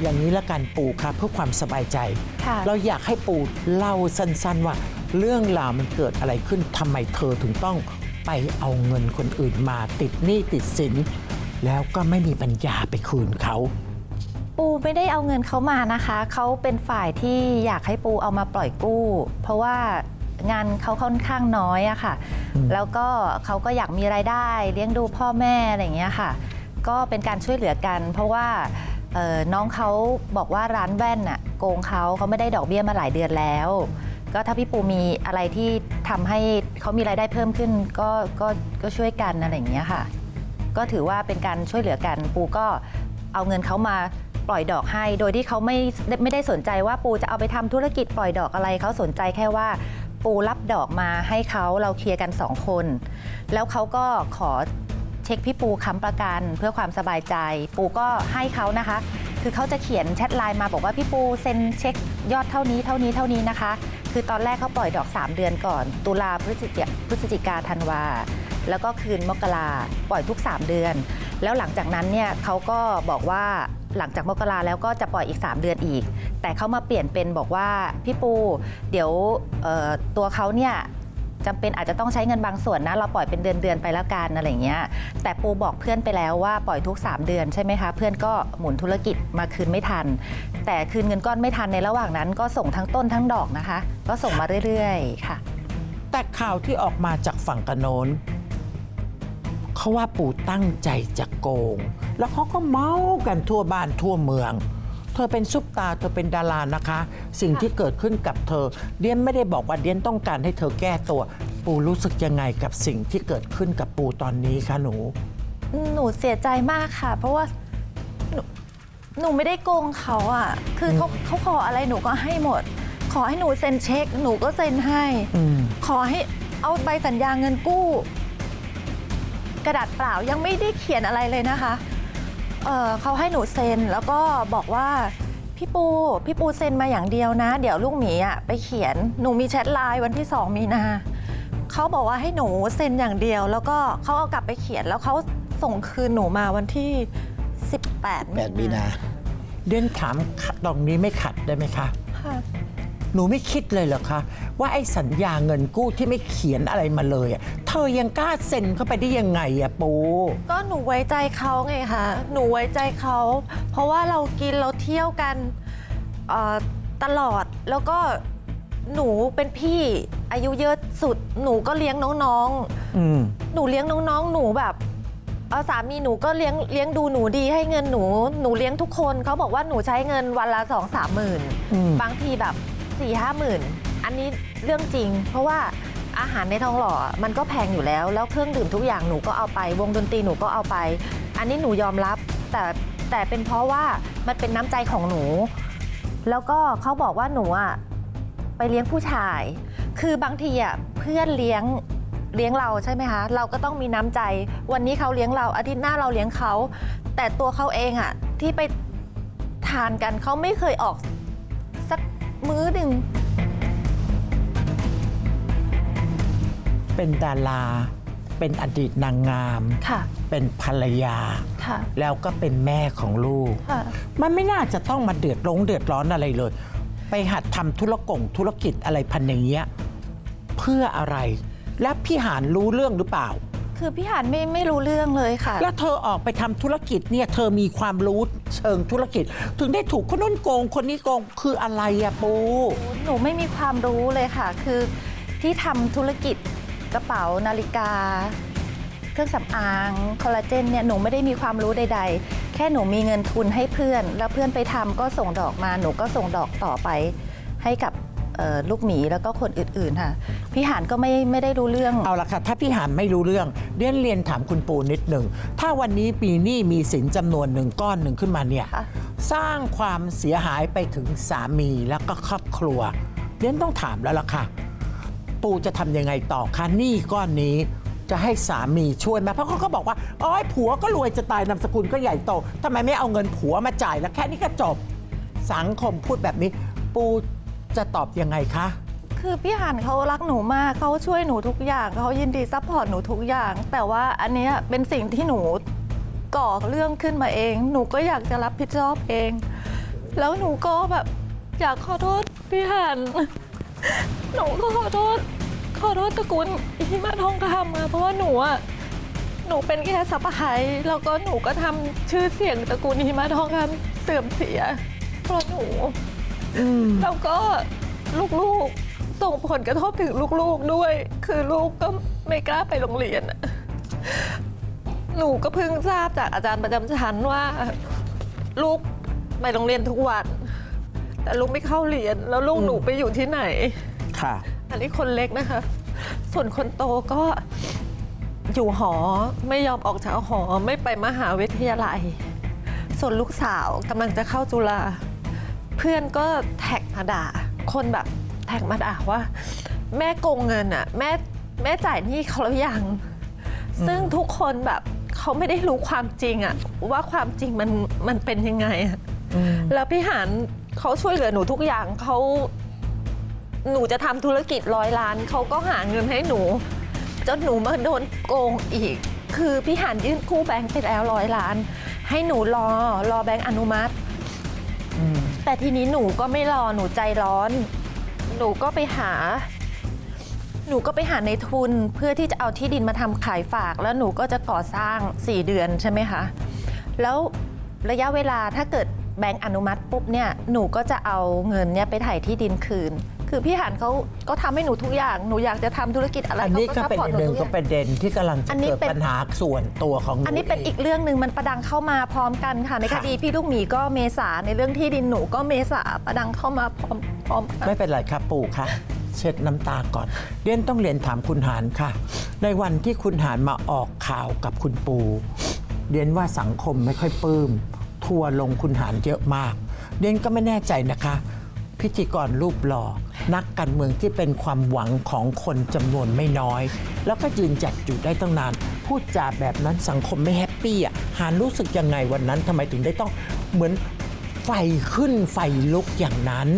อย่างนี้ละกันปู่ครับเพื่อความสบายใจ ค่ะ เราอยากให้ปู่เล่าสั้นๆว่า เรื่องราวมันเกิดอะไรขึ้นทำไมเธอถึงต้องไปเอาเงินคนอื่นมาติดหนี้ติดสิน แล้วก็ไม่มีปัญญาไปคืนเขา ปูไม่ได้เอาเงินเขามานะคะ เขาเป็นฝ่ายที่อยากให้ปูเอามาปล่อยกู้ เพราะว่างานเขาค่อนข้างน้อยอะค่ะ อืม แล้วก็เขาก็อยากมีรายได้ เลี้ยงดูพ่อแม่อะไรอย่างเงี้ยค่ะ ก็เป็นการช่วยเหลือกัน เพราะว่า เอ่อน้องเขาบอกว่าร้านแว่นอะโกงเขาเขาไม่ได้ดอกเบี้ยมาหลายเดือนแล้ว ก็ถ้าพี่ปูมีอะไรที่ทำให้เขามีรายได้เพิ่มขึ้นก็ก็ก็ช่วยกันอะไรอย่างเงี้ยค่ะ ก็ถือว่าเป็นการช่วยเหลือกัน ปูก็เอาเงินเขามาปล่อยดอกให้ โดยที่เขาไม่ไม่ได้สนใจว่าปูจะเอาไปทำธุรกิจปล่อยดอกอะไรเขาสนใจแค่ว่า ปูรับดอกมาให้เขาเราเคลียร์กันสองคน แล้วเขาก็ขอ เช็คพี่ปูค้ำประกันเพื่อความสบายใจ ปูก็ให้เขานะคะ คือเขาจะเขียนแชทไลน์มาบอกว่าพี่ปูเซ็นเช็คยอดเท่านี้เท่านี้เท่านี้นะคะ คือตอนแรกเขาปล่อยดอก 3 เดือนก่อน ตุลาพฤศจิกาพฤศจิกาธันวาแล้วก็คืนมกราปล่อยทุก 3 เดือน แล้วหลังจากนั้นเนี่ยเขาก็บอกว่าหลังจากมกราแล้วก็จะปล่อยอีก 3 เดือนอีก แต่เขามาเปลี่ยนเป็นบอกว่าพี่ปู เดี๋ยวตัวเขาเนี่ย จำเป็นอาจจะต้องใช้เงินบางส่วนนะ เราปล่อยเป็นเดือนเดือนๆไปแล้วกันอะไรเงี้ย แต่ปูบอกเพื่อนไปแล้วว่าปล่อยทุก 3 เดือนใช่ไหมคะ เพื่อนก็หมุนธุรกิจมาคืนไม่ทัน แต่คืนเงินก้อนไม่ทันในระหว่างนั้นก็ส่งทั้งต้นทั้งดอกนะคะ ก็ส่งมาเรื่อยๆ ค่ะ แต่ข่าวที่ออกมาจากฝั่งกระโนนเขาว่าปู่ตั้งใจจะโกง แล้วเขาก็เมากันทั่วบ้านทั่วเมือง ธอเป็นซุปตาเธอเป็นดารานะคะ สิ่งที่เกิดขึ้นกับเธอ เดียนไม่ได้บอกว่าเดียนต้องการให้เธอแก้ตัว ปู่รู้สึกยังไงกับสิ่งที่เกิดขึ้นกับปู่ตอนนี้คะหนู หนูเสียใจมากค่ะ เพราะว่าหนูหนูไม่ได้โกงเขาอะ คือเขาเขาขออะไรหนูก็ให้หมด ขอให้หนูเซ็นเช็ค หนูก็เซ็นให้อืมขอให้เอาใบสัญญาเงินกู้ กระดาษเปล่ายังไม่ได้เขียนอะไรเลยนะคะ เอ่อเขาให้หนูเซ็นแล้วก็บอกว่าพี่ปูพี่ปูเซ็นมาอย่างเดียวนะ เดี๋ยวลูกหมีอะไปเขียนหนูมีแชทไลน์วันที่สองมีนาเขาบอกว่าให้หนูเซ็นอย่างเดียว แล้วก็เขาเอากลับไปเขียนแล้วเขาส่งคืนหนูมาวันที่ 18 8มีนาเดียนถามตรงนี้ไม่ขัดได้ไหมคะ ค่ะ หนูไม่คิดเลยเหรอคะว่าไอ้สัญญาเงินกู้ที่ไม่เขียนอะไรมาเลยอะเธอยังกล้าเซ็นเข้าไปได้ยังไงอะปู ก็หนูไว้ใจเขาไงคะหนูไว้ใจเขา เพราะว่าเรากินเราเที่ยวกันเอ่อตลอดแล้วก็หนูเป็นพี่อายุเยอะสุด หนูก็เลี้ยงน้องอืม ๆ หนูเลี้ยงน้องๆ หนูแบบเอ่อสามีหนูก็เลี้ยงเลี้ยงดูหนูดีให้เงินหนู หนูเลี้ยงทุกคนเขาบอกว่าหนูใช้เงินวันละสองสามหมื่นอืม บางทีแบบ 4ี่ห้าหมื่นอันนี้เรื่องจริง เพราะว่าอาหารในทองหล่อมันก็แพงอยู่แล้ว แล้วเครื่องดื่มทุกอย่างหนูก็เอาไป วงดนตรีหนูก็เอาไป อันนี้หนูยอมรับ แต่แต่เป็นเพราะว่ามันเป็นน้ำใจของหนู แล้วก็เขาบอกว่าหนูอะไปเลี้ยงผู้ชาย คือบางทีอะเพื่อนเลี้ยงเลี้ยงเราใช่ไหมคะ เราก็ต้องมีน้ำใจ วันนี้เขาเลี้ยงเราอาทิตย์หน้าเราเลี้ยงเขา แต่ตัวเขาเองอะที่ไปทานกันเขาไม่เคยออก มื้อหนึ่ง เป็นดารา เป็นอดีตนางงาม ค่ะ เป็นภรรยา ค่ะ แล้วก็เป็นแม่ของลูก ค่ะ มันไม่น่าจะต้องมาเดือดร้อนเดือดร้อนอะไรเลย ไปหัดทำธุรกงธุรกิจอะไรพันอย่างเงี้ย เพื่ออะไร และพี่หานรู้เรื่องหรือเปล่า คือพี่หานไม่ไม่รู้เรื่องเลยค่ะ แล้วเธอออกไปทำธุรกิจเนี่ยเธอมีความรู้เชิงธุรกิจ ถึงได้ถูกคนนู้นโกงคนนี้โกงคืออะไรอะปู หนูไม่มีความรู้เลยค่ะ คือที่ทำธุรกิจกระเป๋านาฬิกา เครื่องสำอางคอลลาเจนเนี่ยหนูไม่ได้มีความรู้ใด ๆ แค่หนูมีเงินทุนให้เพื่อน แล้วเพื่อนไปทำก็ส่งดอกมาหนูก็ส่งดอกต่อไป ให้กับเอ่อ ลูกหมีแล้วก็คนอื่นๆค่ะพี่หานก็ไม่ไม่ได้รู้เรื่อง เอาละค่ะ ถ้าพี่หานไม่รู้เรื่องเรียนเรียนถามคุณปูนิดหนึ่ง ถ้าวันนี้ปีหนี้มีสินจำนวนหนึ่งก้อนหนึ่งขึ้นมาเนี่ย ค่ะ สร้างความเสียหายไปถึงสามีแล้วก็ครอบครัวเรียนต้องถามแล้วล่ะค่ะ ปูจะทำยังไงต่อคะหนี้ก้อนนี้จะให้สามีช่วยไหมเพราะเขาก็บอกว่าอ๋อผัวก็รวยจะตายนามสกุลก็ใหญ่โตทำไมไม่เอาเงินผัวมาจ่ายแล้วแค่นี้ก็จบ สังคมพูดแบบนี้ ปู จะตอบยังไงคะ คือพี่หันเขารักหนูมากเขาช่วยหนูทุกอย่างเขายินดีซัพพอร์ตหนูทุกอย่าง แต่ว่าอันเนี้ยเป็นสิ่งที่หนูก่อเรื่องขึ้นมาเอง หนูก็อยากจะรับผิดชอบเอง แล้วหนูก็แบบอยากขอโทษพี่หัน หนูก็ขอโทษ ขอโทษตระกูลที่มาทองคำมาเพราะว่าหนูอะหนูเป็นแค่สับปะไคแล้วก็หนูก็ทำชื่อเสียงตระกูลหิมาทองคำเสื่อมเสียเพราะหนู แล้วก็ลูกๆส่งผลกระทบถึงลูกๆด้วย คือลูกก็ไม่กล้าไปโรงเรียนอะหนูก็เพิ่งทราบจากอาจารย์ประจำชั้นว่า ลูกไปโรงเรียนทุกวัน แต่ลูกไม่เข้าเรียนแล้วลูกหนูไปอยู่ที่ไหน ค่ะ อันนี้คนเล็กนะคะ ส่วนคนโตก็อยู่หอไม่ยอมออกจากหอไม่ไปมหาวิทยาลัย ส่วนลูกสาวกำลังจะเข้าจุฬา เพื่อนก็แท็กมาด่า คนแบบแท็กมาด่าว่า แม่โกงเงินอะแม่แม่จ่ายหนี้เขาแล้วยัง ซึ่งทุกคนแบบเขาไม่ได้รู้ความจริงอะว่าความจริงมันมันเป็นยังไงอะอืมแล้วพี่หานเขาช่วยเหลือหนูทุกอย่างเขาหนูจะทำธุรกิจร้อยล้านเขาก็หาเงินให้หนู จนหนูมาโดนโกงอีก คือพี่หานยื่นกู้แบงค์ไปแล้วร้อยล้าน ให้หนูรอรอแบงค์อนุมัติอืม แต่ทีนี้หนูก็ไม่รอหนูใจร้อน หนูก็ไปหา หนูก็ไปหาในทุนเพื่อที่จะเอาที่ดินมาทำขายฝาก แล้วหนูก็จะก่อสร้าง 4 เดือนใช่ไหมคะ แล้วระยะเวลาถ้าเกิดแบงก์อนุมัติปุ๊บเนี่ยหนูก็จะเอาเงินเนี่ยไปถ่ายที่ดินคืน คือพี่หันเขาก็ทำให้หนูทุกอย่าง หนูอยากจะทำธุรกิจอะไรอันนี้ก็ขาเป็นซัพพอร์ตอีกหนึ่งทุก็อย่าง ประเด็นที่กำลังจะอันนี้เกิดเป็น ปัญหาส่วนตัวของหนูอันนี้เป็นอีกเรื่องหนึ่งมันประดังเข้ามาพร้อมกันค่ะ ในคค่ะดีพี่ลูกหมีก็เมษาในเรื่องที่ดินหนูก็เมษาประดังเข้ามาพร้อมพร้อมกัน ไม่เป็นไรครับปู่คะเช็ดน้ำตาก่อนเรียนต้องเรียนถามคุณหานค่ะ ในวันที่คุณหานมาออกข่าวกับคุณปูเรียนว่าสังคมไม่ค่อยปลื้มทัวร์ลงคุณหานเยอะมากเรียนก็ไม่แน่ใจนะคะ พิธีกรรูปหล่อ นักการเมืองที่เป็นความหวังของคนจำนวนไม่น้อย แล้วก็ยืนจัดอยู่ได้ตั้งนาน พูดจาแบบนั้นสังคมไม่แฮปปี้อะหานรู้สึกยังไงวันนั้นทำไมถึงได้ต้องเหมือนไฟขึ้นไฟลุกอย่างนั้น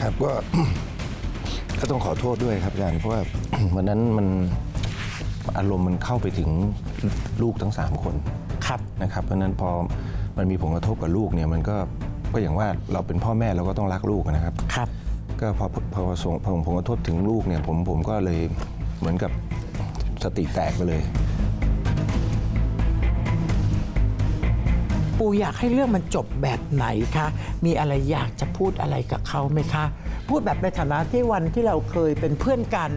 ครับก็ก็ต้องขอโทษด้วยครับอาจารย์เพราะว่าวันนั้นมันอารมณ์มันเข้าไปถึงลูกทั้ง 3 คนครับนะครับเพราะฉะนั้นพอมันมีผลกระทบกับลูกเนี่ยมันก็ก็อย่างว่าเราเป็นพ่อแม่เราก็ต้องรักลูกนะครับครับ ก็พอพอส่งพอผลกระทบถึงลูกเนี่ยผมผมก็เลยเหมือนกับสติแตกไปเลย ปูอยากให้เรื่องมันจบแบบไหนคะ มีอะไรอยากจะพูดอะไรกับเขาไหมคะ พูดแบบในฐานะที่วันที่เราเคยเป็นเพื่อนกัน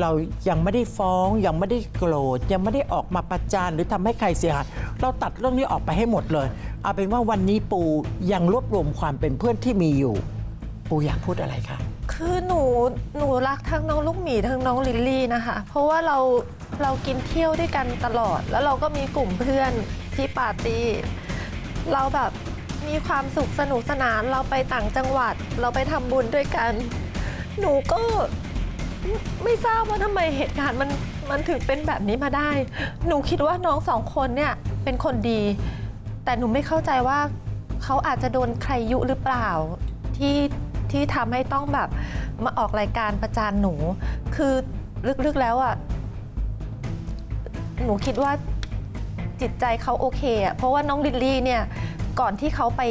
เรายังไม่ได้ฟ้อง ยังไม่ได้โกรธยังไม่ได้ออกมาประจานหรือทำให้ใครเสียหายเราตัดเรื่องนี้ออกไปให้หมดเลย เอาเป็นว่าวันนี้ปูยังรวบรวมความเป็นเพื่อนที่มีอยู่ ปูอยากพูดอะไรคะคือหนูหนูรักทั้งน้องลูกหมีทั้งน้องลิลลี่นะคะ เพราะว่าเราเรากินเที่ยวด้วยกันตลอด แล้วเราก็มีกลุ่มเพื่อนที่ปาร์ตี้เราแบบมีความสุขสนุกสนานเราไปต่างจังหวัดเราไปทำบุญด้วยกัน หนูก็ไม่ไม่ทราบว่าทำไมเหตุการณ์มันมันถึงเป็นแบบนี้มาได้ หนูคิดว่าน้องสองคนเนี่ยเป็นคนดี แต่หนูไม่เข้าใจว่าเขาอาจจะโดนใครยุหรือเปล่าที่ ที่ทำให้ต้องแบบมาออกรายการประจานหนู คือลึกๆแล้วอะหนูคิดว่าจิตใจเขาโอเคอะเพราะว่าน้องลิลลี่เนี่ยก่อนที่เขาไป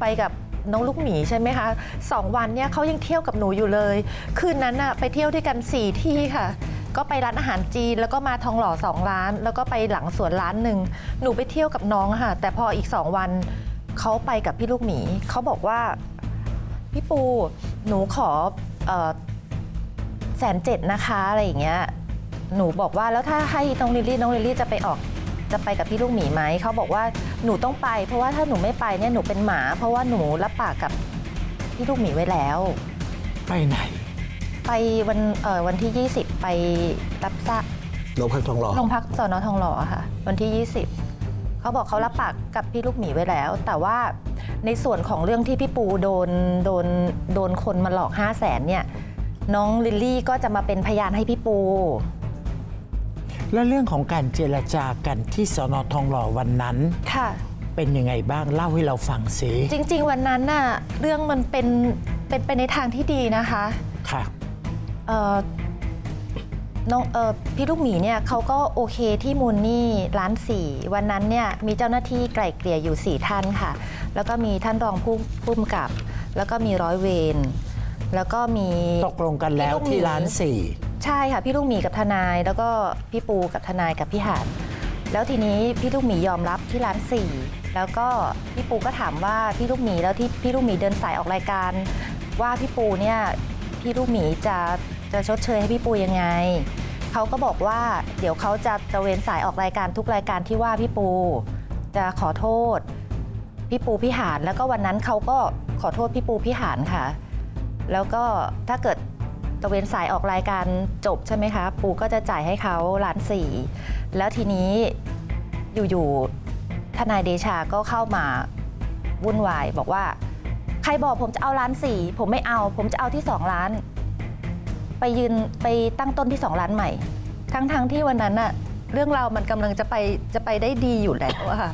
ไปกับน้องลูกหมีใช่ไหมคะสองวันเนี่ยเขายังเที่ยวกับหนูอยู่เลย คืนนั้นอะไปเที่ยวด้วยกันสี่ที่ค่ะ ก็ไปร้านอาหารจีน แล้วก็มาทองหล่อสองร้าน แล้วก็ไปหลังสวนร้านหนึ่งหนูไปเที่ยวกับน้องค่ะ แต่พออีกสองวันเขาไปกับพี่ลูกหมีเขาบอกว่า พี่ปูหนูขอแสนเจ็ดนะคะอะไรอย่างเงี้ยหนูบอกว่าแล้วถ้าให้น้องลิลลี่น้องลิลลี่จะไปออกจะไปกับพี่ลูกหมีไหมเขาบอกว่าหนูต้องไป เพราะว่าถ้าหนูไม่ไปเนี่ยหนูเป็นหมา เพราะว่าหนูรับปากกับพี่ลูกหมีไว้แล้ว ไปไหน ไปวันเอ่อวันที่ 20 ไปรับทราบโรงพักทองหล่อโรงพักสอนอทองหล่อค่ะ วันที่ 20เขาบอกเขารับปากกับพี่ลูกหมีไว้แล้ว แต่ว่า ในส่วนของเรื่องที่พี่ปูโดนโดนโดนคนมาหลอก 5 0 0แสนเนี่ยน้องลิลลี่ก็จะมาเป็นพยานให้พี่ปู และเรื่องของการเจรจากันที่สนทองหล่อวันนั้น ค่ะ เป็นยังไงบ้างเล่าให้เราฟังสิจริง ๆ วันนั้นน่ะเรื่องมันเป็นเป็นไปในทางที่ดีนะคะค่ะ เอ่อ น้องเออพี่ลูกหมีเนี่ยเขาก็โอเคที่มูลนี่ล้านสี่วันนั้นเนี่ยมีเจ้าหน้าที่ไกล่เกลี่ยอยู่4ท่านค่ะ แล้วก็มีท่านรองผู้ผู้กำกับ แล้วก็มีร้อยเวรแล้วก็มี ตกลงกันแล้วพี่ลูกหมีที่ร้านสี่ใช่ค่ะ พี่ลูกหมีกับทนาย แล้วก็พี่ปูกับทนายกับพี่หานแล้วทีนี้พี่ลูกหมียอมรับที่ร้านสี่แล้วก็พี่ปูก็ถามว่าพี่ลูกหมีแล้วที่พี่ลูกหมีเดินสายออกรายการ ว่าพี่ปูเนี่ยพี่ลูกหมีจะ จะชดเชยให้พี่ปูยังไง เขาก็บอกว่าเดี๋ยวเขาจะตระเวนสายออกรายการทุกรายการที่ว่าพี่ปู จะขอโทษ พี่ปูพี่หานแล้วก็วันนั้นเขาก็ขอโทษพี่ปูพี่หานค่ะ แล้วก็ถ้าเกิดตะเวนสายออกรายการจบใช่ไหมคะ ปูก็จะจ่ายให้เขาล้านสี่แล้วทีนี้อยู่ๆทนายเดชาก็เข้ามาวุ่นวายบอกว่า ใครบอกผมจะเอาล้านสี่ผมไม่เอา ผมจะเอาที่สองล้าน ไปยืนไปตั้งต้นที่สองล้านใหม่ ทั้งๆที่วันนั้นอะเรื่องราวมันกำลังจะไปจะไปได้ดีอยู่แล้วอะค่ะ